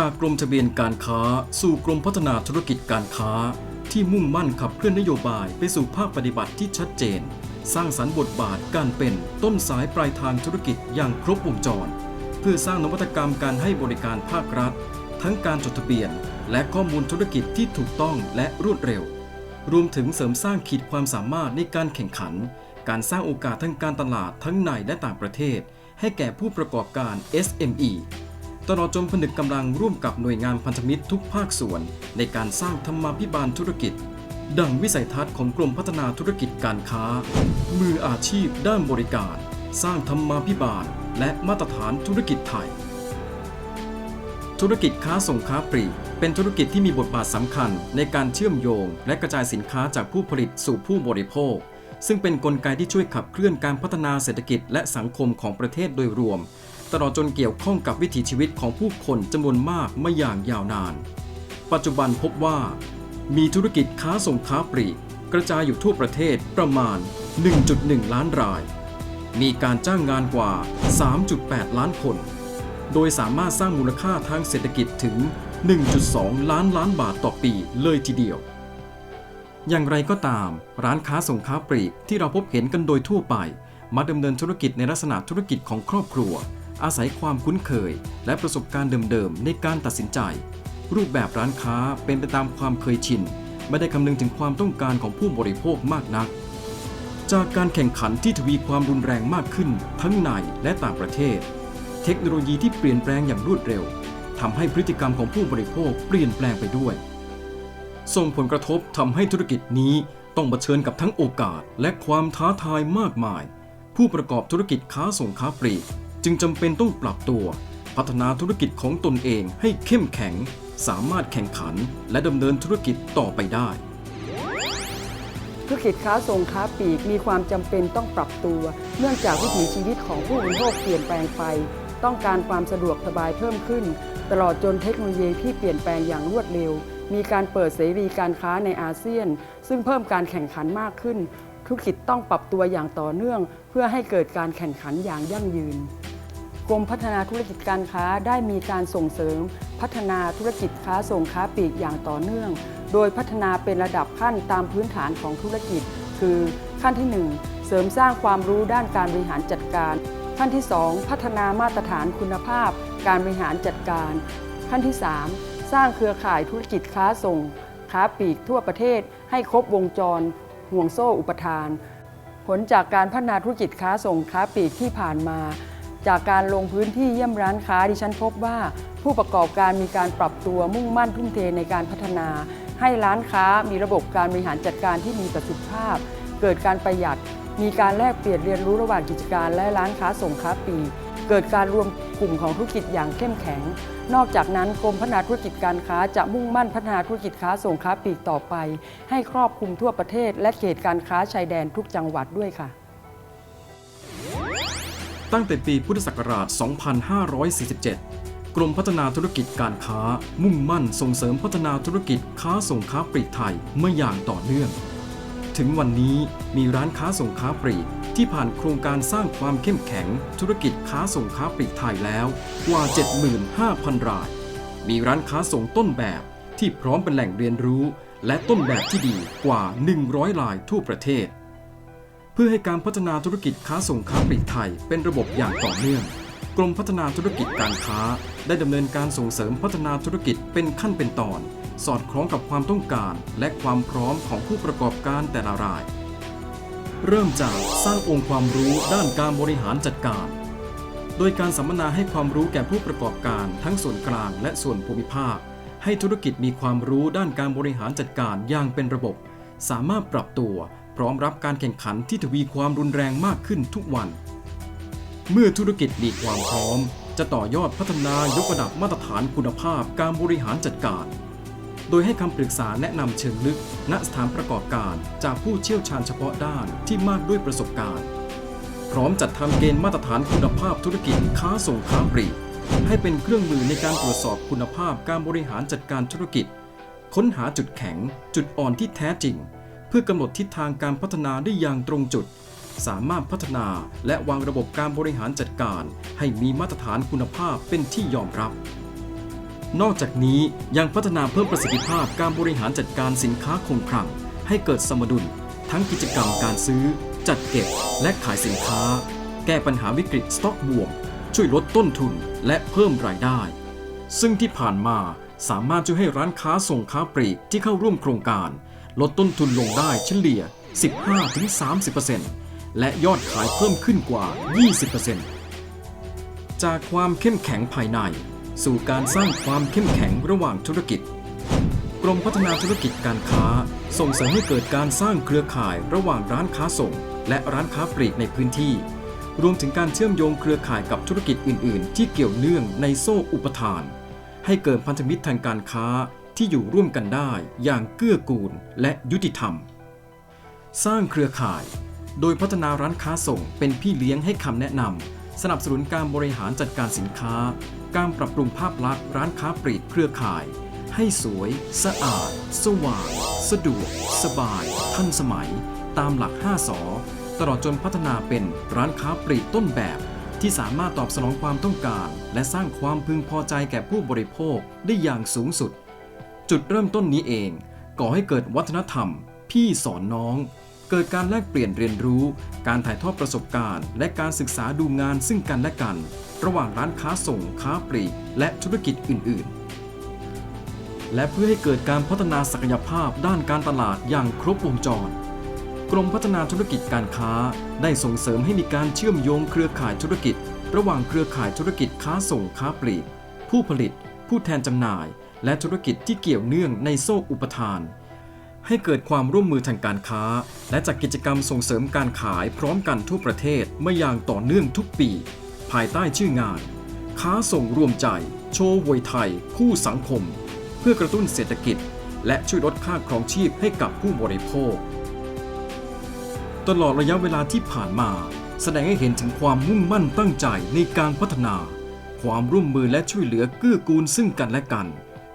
จากกรมทะเบียนการค้า สู่กรมพัฒนาธุรกิจการค้า ที่มุ่งมั่นขับเคลื่อนนโยบายไปสู่ภาคปฏิบัติที่ชัดเจน สร้างสรรค์บทบาทการเป็นต้นสายปลายทางธุรกิจอย่างครบวงจร เพื่อสร้างนวัตกรรมการให้บริการภาครัฐ ทั้งการจดทะเบียน และข้อมูลธุรกิจที่ถูกต้องและรวดเร็ว รวมถึงเสริมสร้างขีดความสามารถในการแข่งขัน การสร้างโอกาสทางการตลาดทั้งในและต่างประเทศ ให้แก่ผู้ประกอบการ SME ตลอดจนผนึกกำลังร่วมกับหน่วยงานพันธมิตรทุกภาคส่วน ในการสร้างธรรมาภิบาลธุรกิจ ดังวิสัยทัศน์ของกรมพัฒนาธุรกิจการค้า มืออาชีพด้านบริการ สร้างธรรมาภิบาล และมาตรฐานธุรกิจไทย ธุรกิจค้าส่งค้าปลีกเป็นธุรกิจที่มีบทบาทสำคัญในการเชื่อมโยง และกระจายสินค้าจากผู้ผลิตสู่ผู้บริโภคซึ่งเป็นนกลไกที่ช่วยขับเคลื่อนการพัฒนาเศรษฐกิจและสังคมของประเทศโดยรวม ตลอดจนเกี่ยวข้องกับวิถีชีวิตของผู้คนจำนวนมากมาอย่างยาวนาน ปัจจุบันพบว่า มีธุรกิจค้าส่งค้าปลีกกระจายอยู่ทั่วประเทศประมาณ 1.1 ล้านราย มีการจ้างงานกว่า 3.8 ล้านคน โดยสามารถสร้างมูลค่าทางเศรษฐกิจถึง 1.2 ล้านล้านบาทต่อปีเลยทีเดียว อย่างไรก็ตาม ร้านค้าส่งค้าปลีกที่เราพบเห็นกันโดยทั่วไปมาดำเนินธุรกิจในลักษณะธุรกิจของครอบครัว อาศัยความคุ้นเคย และประสบการณ์เดิมๆ ในการตัดสินใจ รูปแบบร้านค้าเป็นไปตามความเคยชิน ไม่ได้คำนึงถึงความต้องการของผู้บริโภคมากนัก จากการแข่งขันที่ทวีความรุนแรงมากขึ้น ทั้งในและต่างประเทศ เทคโนโลยีที่เปลี่ยนแปลงอย่างรวดเร็วทำให้พฤติกรรมของผู้บริโภคเปลี่ยนแปลงไปด้วย ส่งผลกระทบทำให้ธุรกิจนี้ต้องเผชิญกับทั้งโอกาสและความท้าทายมากมาย ผู้ประกอบธุรกิจค้าส่งค้าปลีก จึงจำเป็นต้องปรับตัว พัฒนาธุรกิจของตนเองให้เข้มแข็ง สามารถแข่งขันและดำเนินธุรกิจต่อไปได้ ธุรกิจค้าส่งค้าปลีกมีความจำเป็นต้องปรับตัว เนื่องจากวิถีชีวิตของผู้บริโภคเปลี่ยนแปลงไป ต้องการความสะดวกสบายเพิ่มขึ้น ตลอดจนเทคโนโลยีที่เปลี่ยนแปลงอย่างรวดเร็ว มีการเปิดเสรีการค้าในอาเซียน ซึ่งเพิ่มการแข่งขันมากขึ้นธุรกิจต้องปรับตัวอย่างต่อเนื่อง เพื่อให้เกิดการแข่งขันอย่างยั่งยืน กรมพัฒนาธุรกิจการค้าได้มีการส่งเสริม พัฒนาธุรกิจค้าส่งค้าปลีกอย่างต่อเนื่อง โดยพัฒนาเป็นระดับขั้นตามพื้นฐานของธุรกิจ คือขั้นที่ 1 เสริมสร้างความรู้ด้านการบริหารจัดการ ขั้นที่ 2 พัฒนามาตรฐานคุณภาพ การบริหารจัดการ ขั้นที่ 3 สร้างเครือข่ายธุรกิจค้าส่ง ค้าปลีกทั่วประเทศ ให้ครบวงจร ห่วงโซ่อุปทาน ผลจากการพัฒนาธุรกิจค้าส่งค้าปลีกที่ผ่านมา จากการลงพื้นที่เยี่ยมร้านค้าดิฉันพบว่า ผู้ประกอบการมีการปรับตัวมุ่งมั่นทุ่มเทในการพัฒนา ให้ร้านค้ามีระบบการบริหารจัดการที่มีประสิทธิภาพ เกิดการประหยัด มีการแลกเปลี่ยนเรียนรู้ระหว่างกิจการและร้านค้าส่งค้าปีเกิดการรวมกลุ่มของธุรกิจอย่างเข้มแข็ง นอกจากนั้นกรมพัฒนาธุรกิจการค้าจะมุ่งมั่นพัฒนาธุรกิจค้าส่งค้าปลีกต่อไป ให้ครอบคลุมทั่วประเทศ และเขตการค้าชายแดนทุกจังหวัดด้วยค่ะ ตั้งแต่ปีพุทธศักราช 2547 กรมพัฒนาธุรกิจการค้า มุ่งมั่นส่งเสริมพัฒนาธุรกิจค้าส่งค้าปลีกไทยมาอย่างต่อเนื่อง ถึงวันนี้มีร้านค้าส่งค้าปลีกที่ผ่านโครงการสร้างความเข้มแข็ง ธุรกิจค้าส่งค้าปลีกไทยแล้วกว่า 75,000 ราย มีร้านค้าส่งต้นแบบที่พร้อมเป็นแหล่งเรียนรู้ และต้นแบบที่ดีกว่า 100รายทั่วประเทศ เพื่อให้การพัฒนาธุรกิจค้าส่งค้าปลีกไทยเป็นระบบอย่างต่อเนื่อง กรมพัฒนาธุรกิจการค้า ได้ดำเนินการส่งเสริมพัฒนาธุรกิจเป็นขั้นเป็นตอน สอดคล้องกับความต้องการ และความพร้อมของผู้ประกอบการแต่ละราย เริ่มจากสร้างองค์ความรู้ด้านการบริหารจัดการ โดยการสัมมนาให้ความรู้แก่ผู้ประกอบการทั้งส่วนกลางและส่วนภูมิภาค ให้ธุรกิจมีความรู้ด้านการบริหารจัดการอย่างเป็นระบบ สามารถปรับตัว พร้อมรับการแข่งขันที่ทวีความรุนแรงมากขึ้นทุกวัน เมื่อธุรกิจมีความพร้อม จะต่อยอดพัฒนายกระดับมาตรฐานคุณภาพการบริหารจัดการ โดยให้คำปรึกษาแนะนำเชิงลึก ณสถานประกอบการจากผู้เชี่ยวชาญเฉพาะด้านที่มากด้วยประสบการณ์ พร้อมจัดทำเกณฑ์มาตรฐานคุณภาพธุรกิจค้าส่งค้าปลีกให้เป็นเครื่องมือในการตรวจสอบคุณภาพการบริหารจัดการธุรกิจ ค้นหาจุดแข็ง จุดอ่อนที่แท้จริง พื่อกำหนดทิศทางการพัฒนาได้อย่างตรงจุด สามารถพัฒนาและวางระบบการบริหารจัดการ ให้มีมาตรฐานคุณภาพเป็นที่ยอมรับ นอกจากนี้ยังพัฒนาเพิ่มประสิทธิภาพการบริหารจัดการสินค้าคงคลังให้เกิดสมดุล ทั้งกิจกรรมการซื้อ จัดเก็บ และขายสินค้า แก้ปัญหาวิกฤตสต็อกบวมช่วยลดต้นทุนและเพิ่มรายได้ ซึ่งที่ผ่านมาสามารถช่วยให้ร้านค้าส่งค้าปลีกที่เข้าร่วมโครงการ ลดต้นทุนลงได้เฉลี่ย 15-30%และยอดขายเพิ่มขึ้นกว่า 20%จากความเข้มแข็งภายใน สู่การสร้างความเข้มแข็งระหว่างธุรกิจ กรมพัฒนาธุรกิจการค้า ส่งเสริมให้เกิดการสร้างเครือข่ายระหว่างร้านค้าส่ง และร้านค้าปลีกในพื้นที่ รวมถึงการเชื่อมโยงเครือข่ายกับธุรกิจอื่น ๆ ที่เกี่ยวเนื่องในโซ่อุปทาน ให้เกิดพันธมิตรทางการค้า ที่อยู่ร่วมกันได้อย่างเกื้อกูลและยุติธรรม สร้างเครือข่าย โดยพัฒนาร้านค้าส่งเป็นพี่เลี้ยงให้คำแนะนำสนับสนุนการบริหารจัดการสินค้า การปรับปรุงภาพลักษณ์ร้านค้าปลีกเครือข่าย ให้สวย สะอาด สว่าง สะดวก สบาย ทันสมัย ตามหลัก 5สอตลอดจนพัฒนาเป็นร้านค้าปลีกต้นแบบ ที่สามารถตอบสนองความต้องการ และสร้างความพึงพอใจแก่ผู้บริโภคได้อย่างสูงสุด จุดเริ่มต้นนี้เอง ก่อให้เกิดวัฒนธรรม พี่สอนน้อง เกิดการแลกเปลี่ยนเรียนรู้ การถ่ายทอดประสบการณ์ และการศึกษาดูงานซึ่งกันและกัน ระหว่างร้านค้าส่งค้าปลีกและธุรกิจอื่น ๆ และเพื่อให้เกิดการพัฒนาศักยภาพด้านการตลาดอย่างครบวงจรกรมพัฒนาธุรกิจการค้าได้ส่งเสริมให้มีการเชื่อมโยงเครือข่ายธุรกิจ ระหว่างเครือข่ายธุรกิจค้าส่งค้าปลีก ผู้ผลิต ผู้แทนจำหน่าย และธุรกิจที่เกี่ยวเนื่องในโซ่อุปทาน ให้เกิดความร่วมมือทางการค้า และจัดกิจกรรมส่งเสริมการขายพร้อมกันทั่วประเทศมาอย่างต่อเนื่องทุกปี ภายใต้ชื่องาน ค้าส่งรวมใจ โชว์วยไทย คู่สังคม เพื่อกระตุ้นเศรษฐกิจ และช่วยลดค่าครองชีพให้กับผู้บริโภค ตลอดระยะเวลาที่ผ่านมา แสดงให้เห็นถึงความมุ่งมั่นตั้งใจในการพัฒนา ความร่วมมือและช่วยเหลือเกื้อกูลซึ่งกันและกัน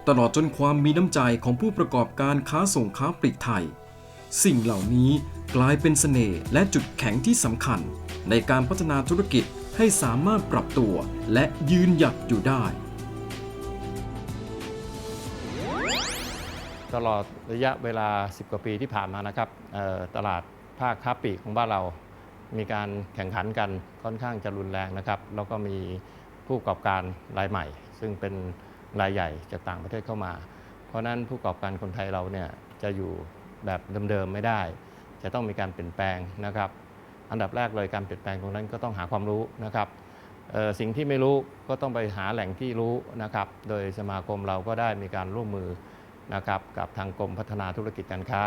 ตลอดจนความมีน้ำใจของผู้ประกอบการค้าส่งค้าปลีกไทย สิ่งเหล่านี้กลายเป็นเสน่ห์และจุดแข็งที่สำคัญ ในการพัฒนาธุรกิจให้สามารถปรับตัวและยืนหยัดอยู่ได้ ตลอดระยะเวลา 10 กว่าปีที่ผ่านมานะครับตลาดภาคค้าปลีกของบ้านเรา มีการแข่งขันกันค่อนข้างจะรุนแรงนะครับ แล้วก็มีผู้ประกอบการรายใหม่ ซึ่งเป็น รายใหญ่จากต่างประเทศเข้ามา เพราะนั้นผู้ประกอบการคนไทยเราเนี่ยจะอยู่แบบเดิมๆไม่ได้ จะต้องมีการเปลี่ยนแปลงนะครับ อันดับแรกเลยการเปลี่ยนแปลงตรงนั้นก็ต้องหาความรู้นะครับสิ่งที่ไม่รู้ก็ต้องไปหาแหล่งที่รู้นะครับ โดยสมาคมเราก็ได้มีการร่วมมือนะครับกับทางกรมพัฒนาธุรกิจการค้า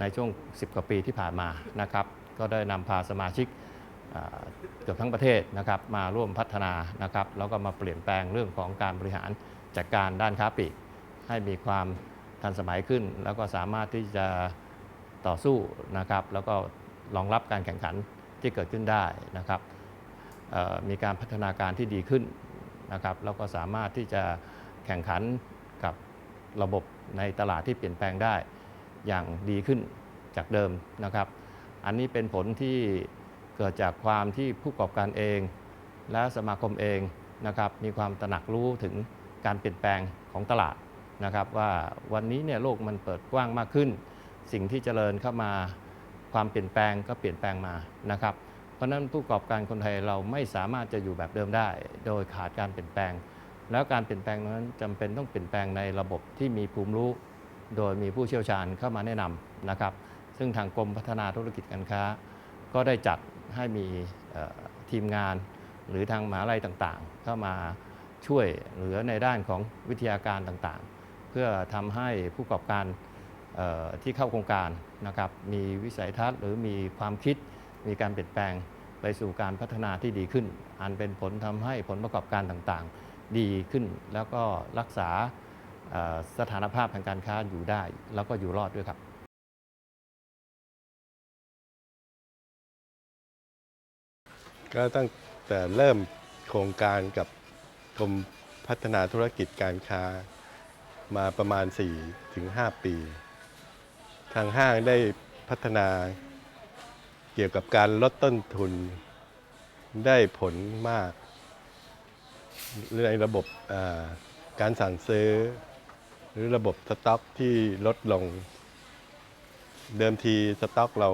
ในช่วง 10 กว่าปีที่ผ่านมานะครับ ก็ได้นำพาสมาชิกเกือบทั้งประเทศนะครับมาร่วมพัฒนานะครับแล้วก็มาเปลี่ยนแปลงเรื่องของการบริหาร จัดการด้านค้าปลีกให้มีความทันสมัยขึ้น แล้วก็สามารถที่จะต่อสู้นะครับ แล้วก็รองรับการแข่งขันที่เกิดขึ้นได้นะครับมีการพัฒนาการที่ดีขึ้นนะครับแล้วก็สามารถที่จะแข่งขันกับระบบในตลาดที่เปลี่ยนแปลงได้อย่างดีขึ้นจากเดิมนะครับ อันนี้เป็นผลที่เกิดจากความที่ผู้ประกอบการเอง และสมาคมเองนะครับมีความตระหนักรู้ถึง การเปลี่ยนแปลงของตลาดนะครับ ว่าวันนี้เนี่ยโลกมันเปิดกว้างมากขึ้น สิ่งที่เจริญเข้ามาความเปลี่ยนแปลงก็เปลี่ยนแปลงมานะครับ เพราะฉะนั้นผู้ประกอบการคนไทยเราไม่สามารถจะอยู่แบบเดิมได้ โดยขาดการเปลี่ยนแปลง แล้วการเปลี่ยนแปลงนั้นจำเป็นต้องเปลี่ยนแปลงในระบบที่มีภูมิรู้ โดยมีผู้เชี่ยวชาญเข้ามาแนะนำนะครับ ซึ่งทางกรมพัฒนาธุรกิจการค้า ก็ได้จัดให้มีทีมงาน หรือทางมหาลัยต่างๆ เข้ามา ช่วยเหลือในด้านของวิทยาการต่างๆ เพื่อทำให้ผู้ประกอบการที่เข้าโครงการนะครับมีวิสัยทัศน์หรือมีความคิดมีการเปลี่ยนแปลงไปสู่การพัฒนาที่ดีขึ้น อันเป็นผลทำให้ผลประกอบการต่างๆ ดีขึ้น แล้วก็รักษาสถานภาพทางการค้าอยู่ได้ แล้วก็อยู่รอดด้วยครับก็ตั้งแต่เริ่มโครงการกับ รมพัฒนาธุรกิจการค้ามาประมาณ 4-5 ปี ทางห้างได้พัฒนาเกี่ยวกับการลดต้นทุนได้ผลมาก ในระบบาการสั่งซื้อ หรือระบบสต็อกที่ลดลง เดิมทีสต็อกเรา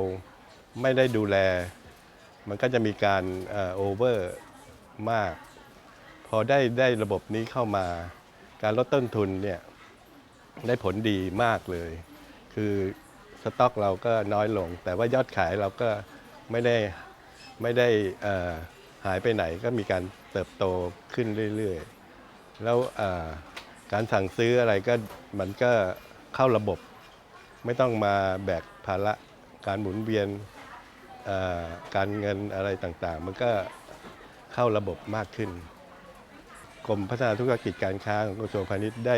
ไม่ได้ดูแล มันก็จะมีการโอเวอร์มาก พอได้ได้ระบบนี้เข้ามา การลดต้นทุนเนี่ยได้ผลดีมากเลย คือสต็อกเราก็น้อยลง แต่ว่ายอดขายเราก็ไม่ได้ไม่ได้หายไปไหนก็มีการเติบโตขึ้นเรื่อยๆ แล้วการสั่งซื้ออะไรก็มันก็เข้าระบบ ไม่ต้องมาแบกภาระการหมุนเวียนการเงินอะไรต่างๆ มันก็เข้าระบบมากขึ้น กรมพัฒนาธุรกิจการค้าของกระทรวงพาณิชย์ได้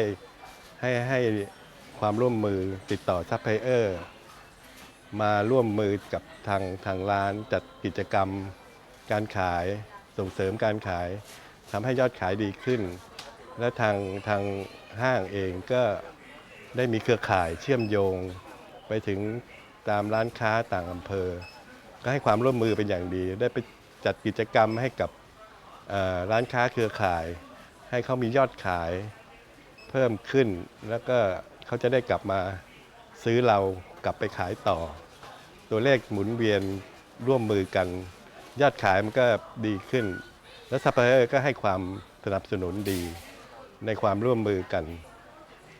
ให้ให้ความร่วมมือติดต่อซัพพลายเออร์มาร่วมมือกับทางทางร้านจัดกิจกรรมการขายส่งเสริมการขายทำให้ยอดขายดีขึ้น และทางทางห้างเองก็ได้มีเครือข่ายเชื่อมโยง ไปถึงตามร้านค้าต่างอำเภอ ก็ให้ความร่วมมือเป็นอย่างดี ได้ไปจัดกิจกรรมให้กับร้านค้าเครือข่าย ให้เขามียอดขายเพิ่มขึ้น แล้วก็เขาจะได้กลับมาซื้อเรากลับไปขายต่อ ตัวเลขหมุนเวียนร่วมมือกัน ยอดขายมันก็ดีขึ้น แล้วซัพพลายเออร์ก็ให้ความสนับสนุนดี ในความร่วมมือกัน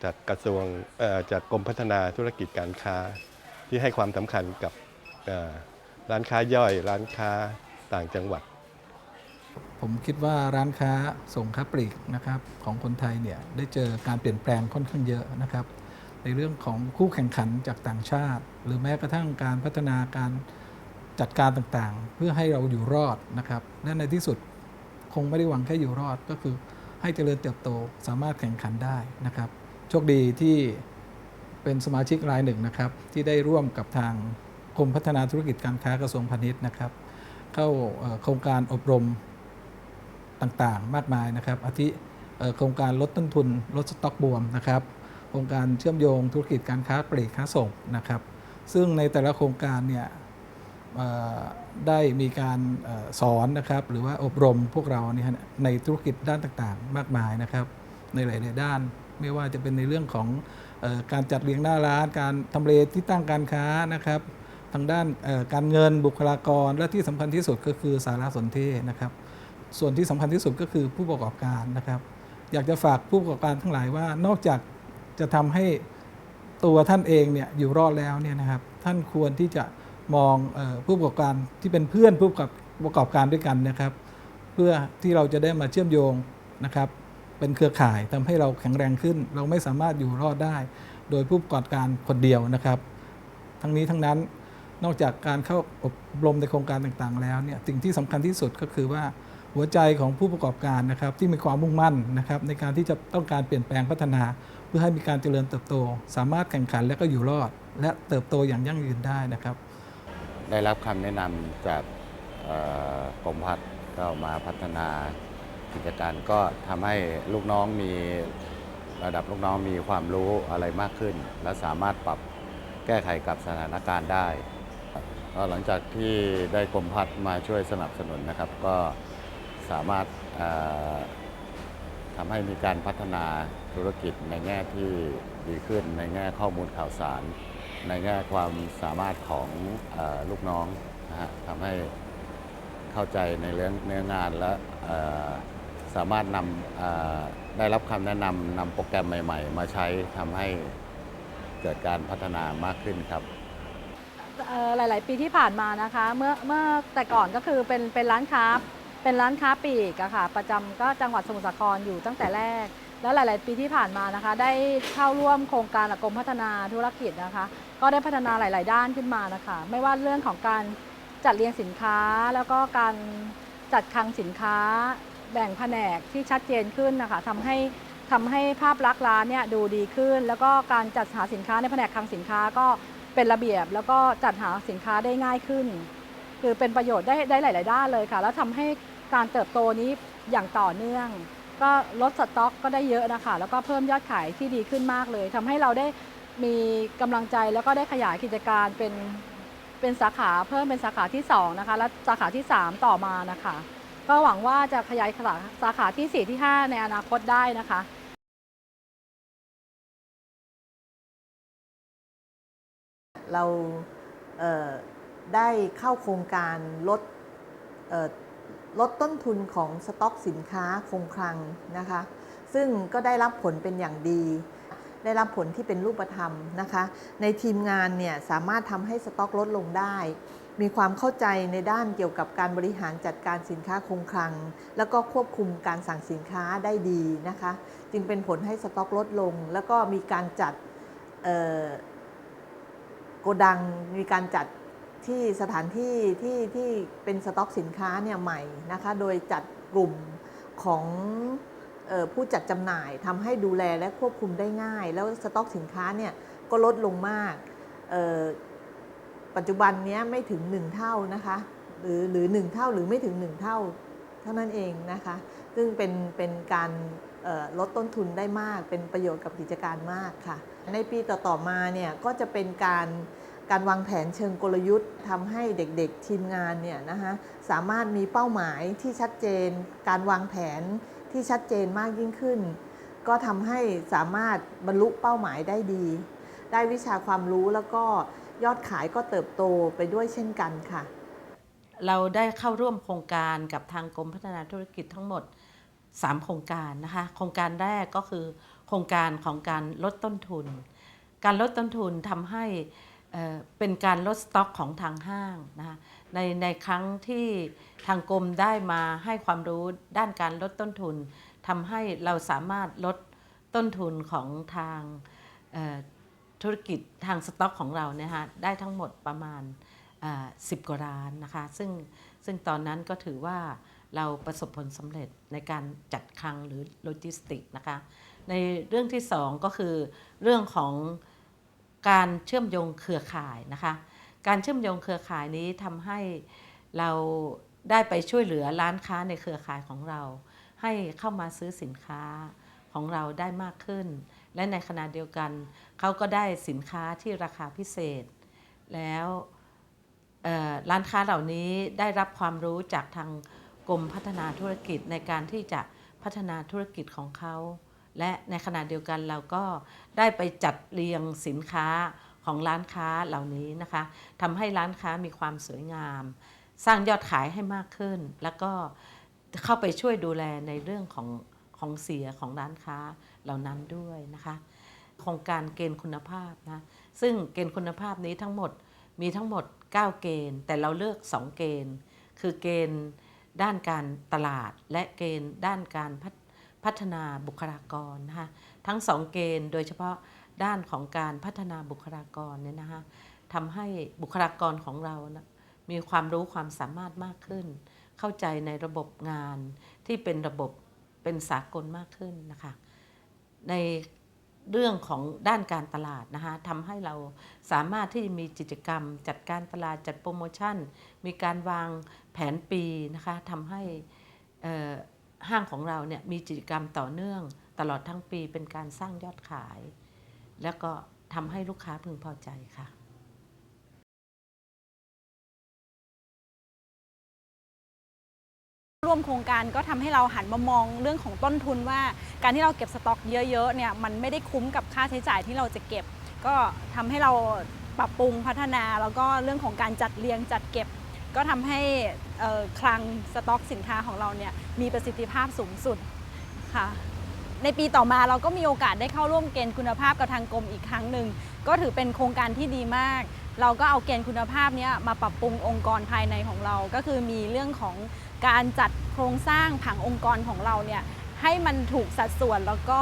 จากกระทรวงเอ่อจากกรมพัฒนาธุรกิจการค้าที่ให้ความสำคัญกับร้านค้าย่อย ร้านค้าต่างจังหวัด ผมคิดว่าร้านค้าส่งค้าปลีกนะครับของคนไทยเนี่ยได้เจอการเปลี่ยนแปลงค่อนข้างเยอะนะครับ ในเรื่องของคู่แข่งขันจากต่างชาติ หรือแม้กระทั่งการพัฒนาการจัดการต่างๆ เพื่อให้เราอยู่รอดนะครับและในที่สุดคงไม่ได้หวังแค่อยู่รอดก็คือให้เจริญเติบโตสามารถแข่งขันได้นะครับโชคดีที่เป็นสมาชิกรายหนึ่งนะครับ ที่ได้ร่วมกับทางกรมพัฒนาธุรกิจการค้ากระทรวงพาณิชย์นะครับ เข้าโครงการอบรม ต่างๆ มากมายนะครับอาทิโครงการลดต้นทุนลดสต็อกบวมนะครับโครงการเชื่อมโยงธุรกิจการค้าปลีกค้าส่งนะครับซึ่งในแต่ละโครงการเนี่ยได้มีการออสอนนะครับหรือว่าอบรมพวกเราเนี่ยในธุรกิจด้านต่างๆ มากมายนะครับในหลาย ๆ ด้าน ไม่ว่าจะเป็นในเรื่องของออการจัดเรียงหน้าร้าน การทำเลที่ตั้งการค้านะครับทางด้านการเงินบุคลากรและที่สำคัญที่สุดก็คือสารสนเทศนะครับ ส่วนที่สำคัญที่สุดก็คือผู้ประกอบการนะครับ อยากจะฝากผู้ประกอบการทั้งหลายว่านอกจากจะทำให้ตัวท่านเองเนี่ยอยู่รอดแล้วเนี่ยนะครับ ท่านควรที่จะมองออผู้ประกอบการที่เป็นเพื่อนผู้ประกอบประกอบการด้วยกันนะครับ เพื่อที่เราจะได้มาเชื่อมโยงนะครับ เป็นเครือข่ายทำให้เราแข็งแรงขึ้น เราไม่สามารถอยู่รอดได้ โดยผู้ประกอบการคนเดียวนะครับ ทั้งนี้ทั้งนั้นนอกจากการเข้าอบรมในโครงการต่างๆ แล้วเนี่ยสิ่งที่สำคัญที่สุดก็คือว่า หัวใจของผู้ประกอบการนะครับที่มีความมุ่งมั่นนะครับในการที่จะต้องการเปลี่ยนแปลงพัฒนา เพื่อให้มีการเจริญเติบโต สามารถแข่งขันและก็อยู่รอด และเติบโตอย่างยั่งยืนได้นะครับ ได้รับคำแนะนำจากกรมพัฒน์ก็มาพัฒนากิจการก็ทำให้ลูกน้องมีระดับลูกน้องมีความรู้อะไรมากขึ้น และสามารถปรับแก้ไขกับสถานการณ์ได้ก็หลังจากที่ได้กรมพัฒน์มาช่วยสนับสนุนนะครับ ก็ สามารถทำให้มีการพัฒนาธุรกิจในแง่ที่ดีขึ้น ในแง่ข้อมูลข่าวสาร ในแง่ความสามารถของอลูกน้องนะฮะทำให้เข้าใจในเรื่องเนื้องานและสามารถนำได้รับคำแนะนำนำโปรแกรมใหม่ ๆ มาใช้ทำให้เกิดการพัฒนามากขึ้นครับหลาย ๆ ปีที่ผ่านมานะคะ เมื่อเมื่อแต่ก่อนก็คือเป็นเป็นร้านค้า เป็นร้านค้าปลีกอะค่ะ ประจำก็จังหวัดสมุทรสาครอยู่ตั้งแต่แรก แล้วหลาย ๆ ปีที่ผ่านมานะคะ ได้เข้าร่วมโครงการกับกรมพัฒนาธุรกิจนะคะ ก็ได้พัฒนาหลาย ๆ ด้านขึ้นมานะคะ ไม่ว่าเรื่องของการจัดเรียงสินค้า แล้วก็การจัดคลังสินค้า แบ่งแผนกที่ชัดเจนขึ้นนะคะทำให้ทำให้ภาพลักษณ์ร้านเนี่ยดูดีขึ้น แล้วก็การจัดหาสินค้าในแผนกคลังสินค้าก็เป็นระเบียบ แล้วก็จัดหาสินค้าได้ง่ายขึ้น คือเป็นประโยชน์ได้ได้หลาย ๆ ด้านเลยค่ะ แล้วทำให้ การเติบโตนี้อย่างต่อเนื่อง ก็ลดสต็อกก็ได้เยอะนะคะ แล้วก็เพิ่มยอดขายที่ดีขึ้นมากเลย ทำให้เราได้มีกำลังใจแล้วก็ได้ขยายกิจการเป็นเป็นสาขาเพิ่มเป็นสาขาที่2นะคะและสาขาที่ 3 ต่อมานะคะ ก็หวังว่าจะขยายสาขาที่ 4 ที่ 5 ในอนาคตได้นะคะเราได้เข้าโครงการลด ลดต้นทุนของสต็อกสินค้าคงคลังนะคะ ซึ่งก็ได้รับผลเป็นอย่างดี ได้รับผลที่เป็นรูปธรรมนะคะ ในทีมงานเนี่ยสามารถทำให้สต็อกลดลงได้ มีความเข้าใจในด้านเกี่ยวกับการบริหารจัดการสินค้าคงคลัง แล้วก็ควบคุมการสั่งสินค้าได้ดีนะคะ จึงเป็นผลให้สต็อกลดลง แล้วก็มีการจัดโกดังมีการจัด ที่สถานที่ที่ที่เป็นสต็อกสินค้าเนี่ยใหม่นะคะโดยจัดกลุ่มของออผู้จัดจำหน่ายทำให้ดูแลและควบคุมได้ง่าย แล้วสต็อกสินค้าเนี่ยก็ลดลงมาก ปัจจุบันเนี้ยไม่ถึง 1 เท่านะคะหรือหรือ 1 เท่าหรือไม่ถึง 1 เท่าเท่านั้นเองนะคะ ซึ่งเป็นเป็นการลดต้นทุนได้มาก เป็นประโยชน์กับกิจการมากค่ะ ในปีต่อ ๆ มาเนี่ยก็จะเป็นการ การวางแผนเชิงกลยุทธ์ทำให้เด็กๆทีมงานเนี่ยนะคะสามารถมีเป้าหมายที่ชัดเจน การวางแผนที่ชัดเจนมากยิ่งขึ้น ก็ทำให้สามารถบรรลุเป้าหมายได้ดี ได้วิชาความรู้แล้วก็ยอดขายก็เติบโตไปด้วยเช่นกันค่ะ เราได้เข้าร่วมโครงการกับทางกรมพัฒนาธุรกิจทั้งหมด 3 โครงการนะคะโครงการแรกก็คือ โครงการของการลดต้นทุน การลดต้นทุนทำให้ เป็นการลดสต็อกของทางห้างนะคะในในครั้งที่ทางกรมได้มาให้ความรู้ด้านการลดต้นทุนทำให้เราสามารถลดต้นทุนของทางธุรกิจทางสต็อกของเราเนี่ยนะคะได้ทั้งหมดประมาณสิบกว่าร้านนะคะ ซึ่งซึ่งตอนนั้นก็ถือว่าเราประสบผลสำเร็จในการจัดคลังหรือโลจิสติกนะคะ ในเรื่องที่สองก็คือเรื่องของ การเชื่อมโยงเครือข่ายนะคะ การเชื่อมโยงเครือข่ายนี้ทำให้เราได้ไปช่วยเหลือร้านค้าในเครือข่ายของเรา ให้เข้ามาซื้อสินค้าของเราได้มากขึ้น และในขณะเดียวกันเขาก็ได้สินค้าที่ราคาพิเศษ แล้วร้านค้าเหล่านี้ได้รับความรู้จากทางกรมพัฒนาธุรกิจในการที่จะพัฒนาธุรกิจของเขา และในขณะเดียวกันเราก็ได้ไปจัดเรียงสินค้าของร้านค้าเหล่านี้นะคะทำให้ร้านค้ามีความสวยงาม สร้างยอดขายให้มากขึ้น แล้วก็เข้าไปช่วยดูแลในเรื่องของของเสียของร้านค้าเหล่านั้นด้วยนะคะโครงการเกณฑ์คุณภาพนะซึ่งเกณฑ์คุณภาพนี้ทั้งหมดมีทั้งหมด 9 เกณฑ์ แต่เราเลือก 2 เกณฑ์ คือเกณฑ์ด้านการตลาด และเกณฑ์ด้านการพัฒ พัฒนาบุคลากรนะคะทั้ง2เกณฑ์โดยเฉพาะด้านของการพัฒนาบุคลากรเนี่ยนะคะทำให้บุคลากรของเรานะมีความรู้ความสามารถมากขึ้น เข้าใจในระบบงานที่เป็นระบบเป็นสากลมากขึ้นนะคะในเรื่องของด้านการตลาดนะคะทำให้เราสามารถที่จะมีกิจกรรม จัดการตลาดจัดโปรโมชั่น มีการวางแผนปีนะคะทำให้ ห้างของเราเนี่ยมีกิจกรรมต่อเนื่องตลอดทั้งปีเป็นการสร้างยอดขาย แล้วก็ทำให้ลูกค้าพึงพอใจค่ะร่วมโครงการก็ทำให้เราหันมามองเรื่องของต้นทุนว่าการที่เราเก็บสต็อกเยอะๆเนี่ยมันไม่ได้คุ้มกับค่าใช้จ่ายที่เราจะเก็บ ก็ทำให้เราปรับปรุงพัฒนาแล้วก็เรื่องของการจัดเรียงจัดเก็บ ก็ทำให้คลังสต็อกสินค้าของเราเนี่ยมีประสิทธิภาพสูงสุดค่ะในปีต่อมาเราก็มีโอกาสได้เข้าร่วมเกณฑ์คุณภาพกับทางกรมอีกครั้งหนึ่งก็ถือเป็นโครงการที่ดีมาก เราก็เอาเกณฑ์คุณภาพนี้มาปรับปรุงองค์กรภายในของเรา ก็คือมีเรื่องของการจัดโครงสร้างผังองค์กรของเราเนี่ยให้มันถูกสัดส่วนแล้วก็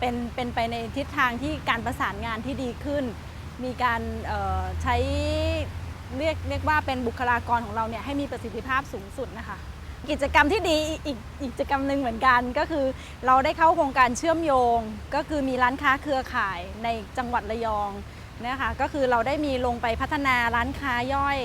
เป็นเป็นไปในทิศทางที่การประสานงานที่ดีขึ้น มีการใช้ เรียกเรียกว่าเป็นบุคลากรของเราเนี่ยให้มีประสิทธิภาพสูงสุดนะคะ กิจกรรมที่ดีอีกอีกกิจกรรมหนึ่งเหมือนกันก็คือ เราได้เข้าโครงการเชื่อมโยง ก็คือมีร้านค้าเครือข่ายในจังหวัดระยองนะคะก็คือเราได้มีลงไปพัฒนาร้านค้าย่อย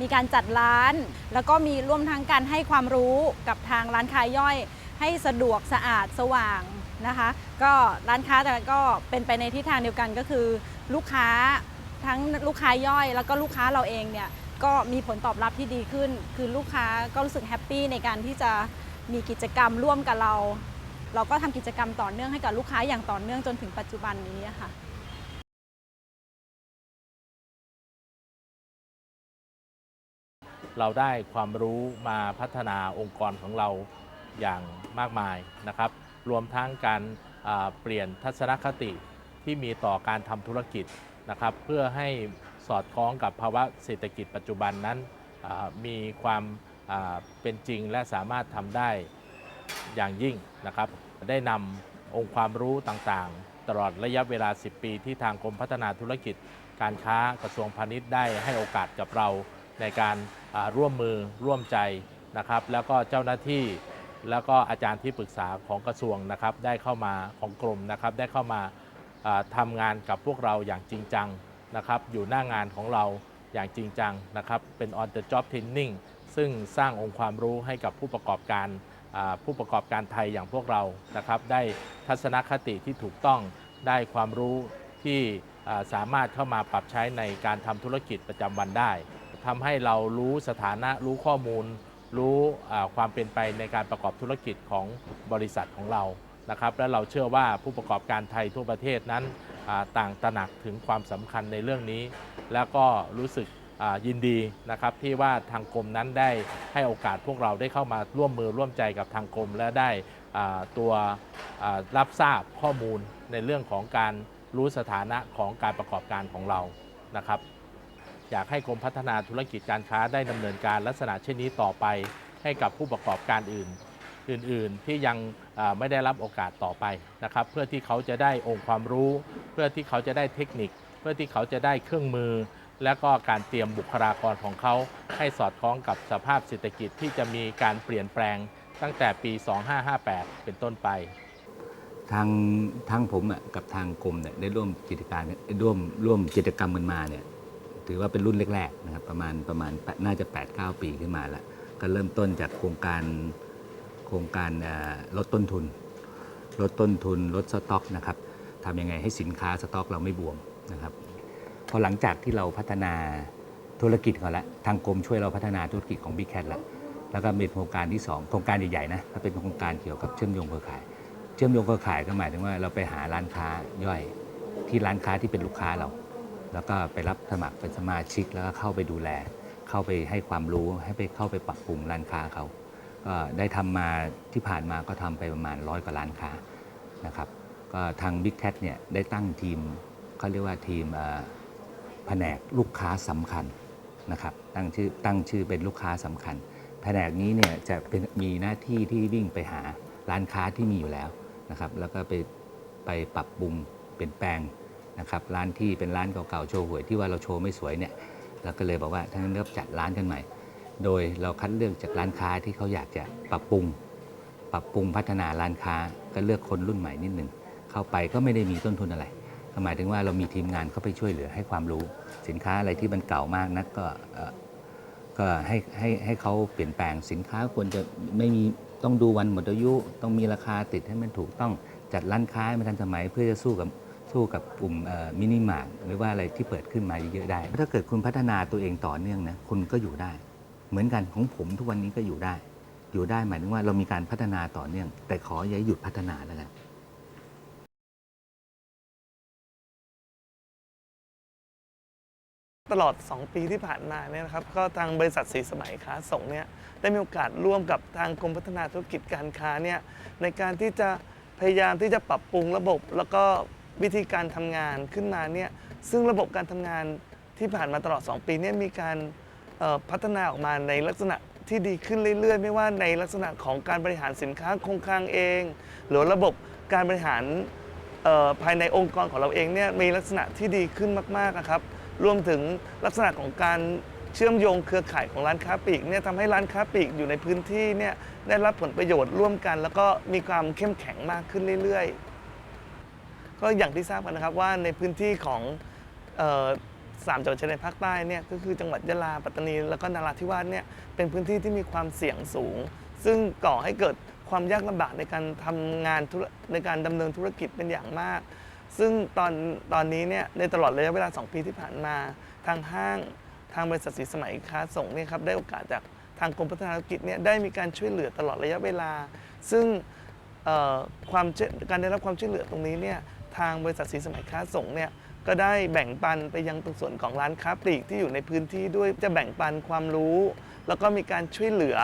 มีการจัดร้าน แล้วก็มีร่วมทั้งการให้ความรู้กับทางร้านค้าย่อย ให้สะดวกสะอาดสว่างนะคะ ก็ร้านค้าแต่ก็เป็นไปในทิศทางเดียวกันก็คือ ลูกค้า ทั้งลูกค้าย่อยแล้วก็ลูกค้าเราเองเนี่ยก็มีผลตอบรับที่ดีขึ้น คือลูกค้าก็รู้สึกแฮปปี้ในการที่จะมีกิจกรรมร่วมกับเรา เราก็ทำกิจกรรมต่อเนื่องให้กับลูกค้าอย่างต่อเนื่องจนถึงปัจจุบันนี้ค่ะเราได้ความรู้มาพัฒนาองค์กรของเราอย่างมากมายนะครับ รวมทั้งการเปลี่ยนทัศนคติที่มีต่อการทำธุรกิจ นะครับเพื่อให้สอดคล้องกับภาวะเศรษฐกิจปัจจุบันนั้นมีความเป็นจริงและสามารถทำได้อย่างยิ่งนะครับ ได้นำองค์ความรู้ต่างๆ ตลอดระยะเวลา 10 ปีที่ทางกรมพัฒนาธุรกิจ การค้ากระทรวงพาณิชย์ได้ให้โอกาสกับเราในการร่วมมือร่วมใจนะครับ แล้วก็เจ้าหน้าที่แล้วก็อาจารย์ที่ปรึกษาของกระทรวงนะครับ ได้เข้ามาของกรมนะครับได้เข้ามา ทำงานกับพวกเราอย่างจริงจังนะครับอยู่หน้างานของเราอย่างจริงจังนะครับเป็น on the job training ซึ่งสร้างองค์ความรู้ให้กับผู้ประกอบการผู้ประกอบการไทยอย่างพวกเรานะครับได้ทัศนคติที่ถูกต้องได้ความรู้ที่สามารถเข้ามาปรับใช้ในการทำธุรกิจประจำวันได้ทำให้เรารู้สถานะรู้ข้อมูล รู้ความเป็นไปในการประกอบธุรกิจของบริษัทของเรา นะครับและเราเชื่อว่าผู้ประกอบการไทยทั่วประเทศนั้นต่างตระหนักถึงความสำคัญในเรื่องนี้ แล้วก็รู้สึกยินดีนะครับที่ว่าทางกรมนั้นได้ให้โอกาสพวกเราได้เข้ามาร่วมมือร่วมใจกับทางกรม และได้ตัวรับทราบข้อมูลในเรื่องของการรู้สถานะของการประกอบการของเรานะครับอยากให้กรมพัฒนาธุรกิจการค้าได้ดำเนินการลักษณะเช่นนี้ต่อไปให้กับผู้ประกอบการอื่น อื่นๆ ที่ยัง ไม่ได้รับโอกาสต่อไปนะครับ เพื่อที่เขาจะได้องค์ความรู้ เพื่อที่เขาจะได้เทคนิค เพื่อที่เขาจะได้เครื่องมือ และก็การเตรียมบุคลากรของเขา ให้สอดคล้องกับสภาพเศรษฐกิจที่จะมีการเปลี่ยนแปลงตั้งแต่ปี 2558 เป็นต้นไป ทางทางผมกับทางกรมเนี่ยได้ร่วมกิจการร่วมร่วมกิจกรรมกันมาเนี่ยถือว่าเป็นรุ่นแรกๆนะครับประมาณประมาณน่าจะ 8-9 ปีขึ้นมาแล้วก็เริ่มต้นจากโครงการ ครงการลดต้นทุน ลดต้นทุนลดสต็อกนะครับทำยังไงให้สินค้าสต็อกเราไม่บวมนะครับพอหลังจากที่เราพัฒนาธุรกิจก่อนแล้วทางกรมช่วยเราพัฒนาธุรกิจของ Big Cat แล้วแล้วก็มีโครงการที่สองโครงการใหญ่ๆนะก็เป็นโครงการเกี่ยวกับเชื่อมโยงเครือข่าย เชื่อมโยงเครือข่ายก็หมายถึงว่าเราไปหาร้านค้าย่อย ที่ร้านค้าที่เป็นลูกค้าเรา แล้วก็ไปรับสมัครเป็นสมาชิกแล้วก็เข้าไปดูแล เข้าไปให้ความรู้ให้ไปเข้าไปปรับปรุงร้านค้าเขา ก็ได้ทำมาที่ผ่านมาก็ทำไปประมาณร้อยกว่าร้านค้านะครับก็ทาง Big Cat เนี่ยได้ตั้งทีมเขาเรียกว่าทีมแผนกลูกค้าสำคัญนะครับตั้งชื่อตั้งชื่อเป็นลูกค้าสำคัญ แผนกนี้เนี่ยจะเป็นมีหน้าที่ที่วิ่งไปหาร้านค้าที่มีอยู่แล้วนะครับแล้วก็ไปไปปรับปรุงเปลี่ยนแปลงนะครับร้านที่เป็นร้านเก่าๆโชว์หวยที่ว่าเราโชว์ไม่สวยเนี่ยเราก็เลยบอกว่าทั้างนั้นเราจัดร้านกันใหม่ โดยเราคัดเลือกจากร้านค้าที่เขาอยากจะปรับปรุง ปรับปรุงพัฒนาร้านค้าก็เลือกคนรุ่นใหม่นิดหนึ่งเข้าไปก็ไม่ได้มีต้นทุนอะไรหมายถึงว่าเรามีทีมงานเข้าไปช่วยเหลือให้ความรู้ สินค้าอะไรที่มันเก่ามากนักก็ก็ให้ให้ให้เขาเปลี่ยนแปลงสินค้าควรจะไม่มีต้องดูวันหมดอายุ ต้องมีราคาติดให้มันถูกต้องจัดร้านค้าให้มันทันสมัยเพื่อจะสู้กับสู้กับกลุ่มมินิมาร์ทหรือว่าอะไรที่เปิดขึ้นมาเยอะๆได้ ถ้าเกิดคุณพัฒนาตัวเองต่อเนื่องนะคุณก็อยู่ได้ เหมือนกันของผมทุกวันนี้ก็อยู่ได้ อยู่ได้หมายถึงว่าเรามีการพัฒนาต่อเนื่อง แต่ขออย่าหยุดพัฒนาแล้วกันตลอด 2 ปีที่ผ่านมาเนี่ยนะครับก็ทางบริษัทสีสมัยค้าส่งเนี่ยได้มีโอกาสร่วมกับทางกรมพัฒนาธุรกิจการค้าเนี่ยในการที่จะพยายามที่จะปรับปรุงระบบ แล้วก็วิธีการทำงานขึ้นมาเนี่ยซึ่งระบบการทำงานที่ผ่านมาตลอด 2 ปีเนี่ยมีการ พัฒนาออกมาในลักษณะที่ดีขึ้นเรื่อยๆ ไม่ว่าในลักษณะของการบริหารสินค้าคงคลังเอง หรือระบบการบริหารภายในองค์กรของเราเองเนี่ยมีลักษณะที่ดีขึ้นมากๆนะครับ รวมถึงลักษณะของการเชื่อมโยงเครือข่ายของร้านค้าปลีกเนี่ยทำให้ร้านค้าปลีกอยู่ในพื้นที่เนี่ยได้รับผลประโยชน์ร่วมกัน แล้วก็มีความเข้มแข็งมากขึ้นเรื่อยๆ ก็อย่างที่ทราบกันนะครับว่าในพื้นที่ของ สามจังหวัดชายแดนภาคใต้เนี่ยก็คือจังหวัดยะลาปัตตานีแล้วก็นราธิวาสเนี่ยเป็นพื้นที่ที่มีความเสี่ยงสูง ซึ่งก่อให้เกิดความยากลำบากในการทำงานในการดำเนินธุรกิจเป็นอย่างมาก ซึ่งตอนตอนนี้เนี่ยในตลอดระยะเวลา 2 ปีที่ผ่านมา ทางห้างทางบริษัทสีสมัยค้าส่งเนี่ยครับได้โอกาสจากทางกรมพัฒนาธุรกิจเนี่ยได้มีการช่วยเหลือตลอดระยะเวลา ซึ่งความการได้รับความช่วยเหลือตรงนี้เนี่ยทางบริษัทสีสมัยค้าส่งเนี่ย ก็ได้แบ่งปันไปยังตรงส่วนของร้านค้าปลีกที่อยู่ในพื้นที่ด้วยจะแบ่งปันความรู้ แล้วก็มีการช่วยเหลือ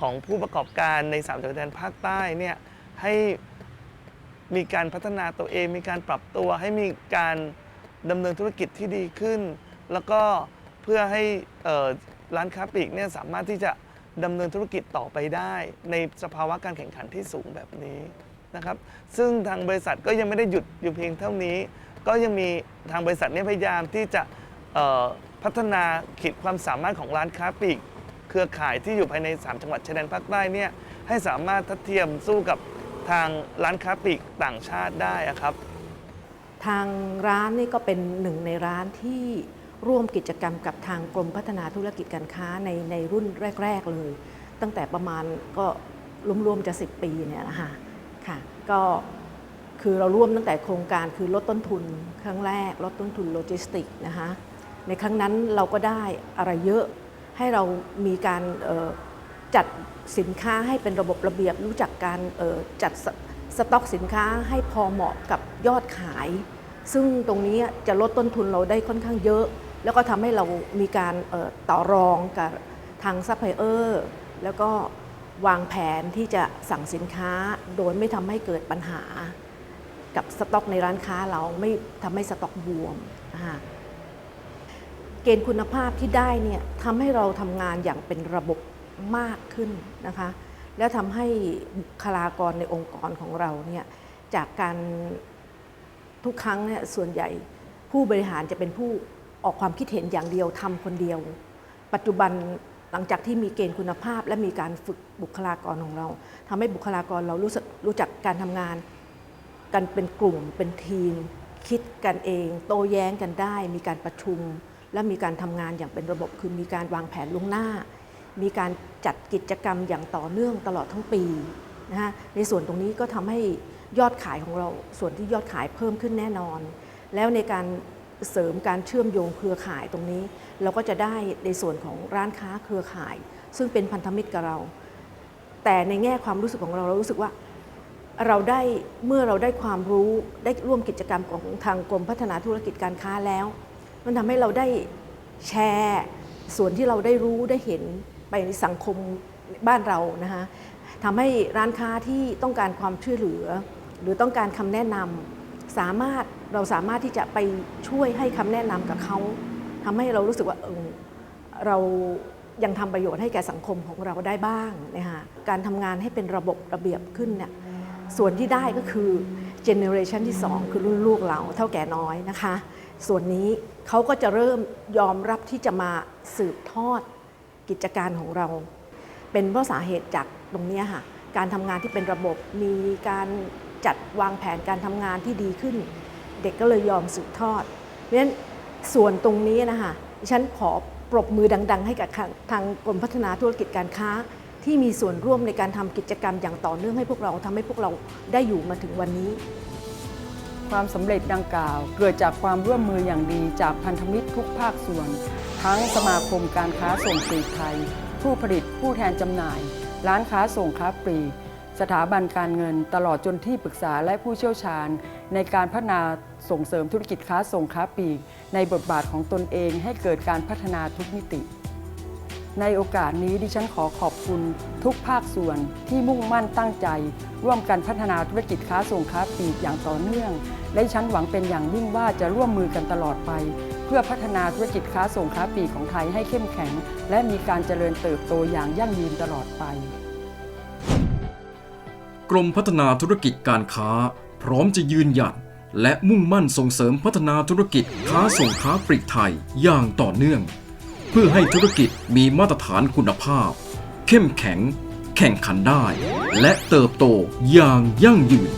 ของผู้ประกอบการในสามจังหวัดแดนภาคใต้เนี่ยให้มีการพัฒนาตัวเอง มีการปรับตัวให้มีการดำเนินธุรกิจที่ดีขึ้น แล้วก็เพื่อให้ร้านค้าปลีกเนี่ยสามารถที่จะดำเนินธุรกิจต่อไปได้ ในสภาวะการแข่งขันที่สูงแบบนี้นะครับ ซึ่งทางบริษัทก็ยังไม่ได้หยุดอยู่เพียงเท่านี้ ก็ยังมีทางบริษัทเนี่ยพยายามที่จะพัฒนาขีดความสามารถของร้านค้าปลีกเครือข่ายที่อยู่ภายใน 3 จังหวัดชายแดนภาคใต้เนี่ยให้สามารถทัดเทียมสู้กับทางร้านค้าปลีกต่างชาติได้อะครับ ทางร้านนี่ก็เป็นหนึ่งในร้านที่ร่วมกิจกรรมกับทางกรมพัฒนาธุรกิจการค้าในในรุ่นแรก ๆ เลย ตั้งแต่ประมาณก็รวมๆจะ 10 ปีเนี่ยนะคะค่ะ ก็ คือเราร่วมตั้งแต่โครงการคือลดต้นทุนครั้งแรก ลดต้นทุนโลจิสติกนะคะในครั้งนั้นเราก็ได้อะไรเยอะให้เรามีการจัดสินค้าให้เป็นระบบระเบียบ รู้จักการจัดสสต็อกสินค้าให้พอเหมาะกับยอดขาย ซึ่งตรงนี้จะลดต้นทุนเราได้ค่อนข้างเยอะ แล้วก็ทำให้เรามีการต่อรองกับทางซัพพลายเออร์แล้วก็วางแผนที่จะสั่งสินค้าโดยไม่ทำให้เกิดปัญหา กับสต็อกในร้านค้าเราไม่ทำให้สต็อกบวมเกณฑ์คุณภาพที่ได้เนี่ยทำให้เราทำงานอย่างเป็นระบบมากขึ้นนะคะ แล้วทำให้บุคลากรในองค์กรของเราเนี่ยจากการทุกครั้งเนี่ยส่วนใหญ่ผู้บริหารจะเป็นผู้ออกความคิดเห็นอย่างเดียวทำคนเดียว ปัจจุบันหลังจากที่มีเกณฑ์คุณภาพและมีการฝึกบุคลากรของเราทำให้บุคลากรเรารู้สึกรู้จักการทำงาน กันเป็นกลุ่มเป็นทีม คิดกันเอง โต้แย้งกันได้ มีการประชุม และมีการทำงานอย่างเป็นระบบคือมีการวางแผนล่วงหน้า มีการจัดกิจกรรมอย่างต่อเนื่องตลอดทั้งปีนะฮะในส่วนตรงนี้ก็ทำให้ยอดขายของเราส่วนที่ยอดขายเพิ่มขึ้นแน่นอน แล้วในการเสริมการเชื่อมโยงเครือข่ายตรงนี้ เราก็จะได้ในส่วนของร้านค้าเครือข่าย ซึ่งเป็นพันธมิตรกับเรา แต่ในแง่ความรู้สึกของเราเรารู้สึกว่า เราได้เมื่อเราได้ความรู้ได้ร่วมกิจกรรมของทางกรมพัฒนาธุรกิจการค้าแล้ว มันทำให้เราได้แชร์ส่วนที่เราได้รู้ได้เห็นไปในสังคมบ้านเรานะคะทำให้ร้านค้าที่ต้องการความช่วยเหลือ หรือต้องการคำแนะนำสามารถเราสามารถที่จะไปช่วยให้คำแนะนำกับเขาทำให้เรารู้สึกว่าเออเรายังทำประโยชน์ให้แก่สังคมของเราได้บ้างนะคะการทำงานให้เป็นระบบระเบียบขึ้นเนี่ย ส่วนที่ได้ก็คือเจเนอเรชันที่ 2 คือรุ่นลูกเราเท่าแก่น้อยนะคะ ส่วนนี้เขาก็จะเริ่มยอมรับที่จะมาสืบทอดกิจการของเรา เป็นเพราะสาเหตุจากตรงนี้ค่ะการทำงานที่เป็นระบบมีการจัดวางแผนการทำงานที่ดีขึ้น เด็กก็เลยยอมสืบทอดเพราะฉะนั้นส่วนตรงนี้นะคะฉันขอปรบมือดัง ๆ ให้กับทางกรมพัฒนาธุรกิจการค้า ที่มีส่วนร่วมในการทำกิจกรรมอย่างต่อเนื่องให้พวกเราทำให้พวกเราได้อยู่มาถึงวันนี้ ความสำเร็จดังกล่าว เกิดจากความร่วมมืออย่างดีจากพันธมิตรทุกภาคส่วน ทั้งสมาคมการค้าส่งปลีกไทย ผู้ผลิตผู้แทนจำหน่าย ร้านค้าส่งค้าปลีกสถาบันการเงินตลอดจนที่ปรึกษาและผู้เชี่ยวชาญ ในการพัฒนาส่งเสริมธุรกิจค้าส่งค้าปลีก ในบทบาทของตนเองให้เกิดการพัฒนาทุกมิติ ในโอกาสนี้ดิฉันขอขอบคุณทุกภาคส่วนที่มุ่งมั่นตั้งใจ ร่วมกันพัฒนาธุรกิจค้าส่งค้าปลีกอย่างต่อเนื่อง และดิฉันหวังเป็นอย่างยิ่งว่าจะร่วมมือกันตลอดไป เพื่อพัฒนาธุรกิจค้าส่งค้าปลีกของไทยให้เข้มแข็ง และมีการเจริญเติบโตอย่างยั่งยืนตลอดไป กรมพัฒนาธุรกิจการค้า พร้อมจะยืนหยัดและมุ่งมั่นส่งเสริมพัฒนาธุรกิจค้าส่งค้าปลีกไทยอย่างต่อเนื่อง เพื่อให้ธุรกิจมีมาตรฐานคุณภาพ เข้มแข็ง แข่งขันได้ และเติบโตอย่างยั่งยืน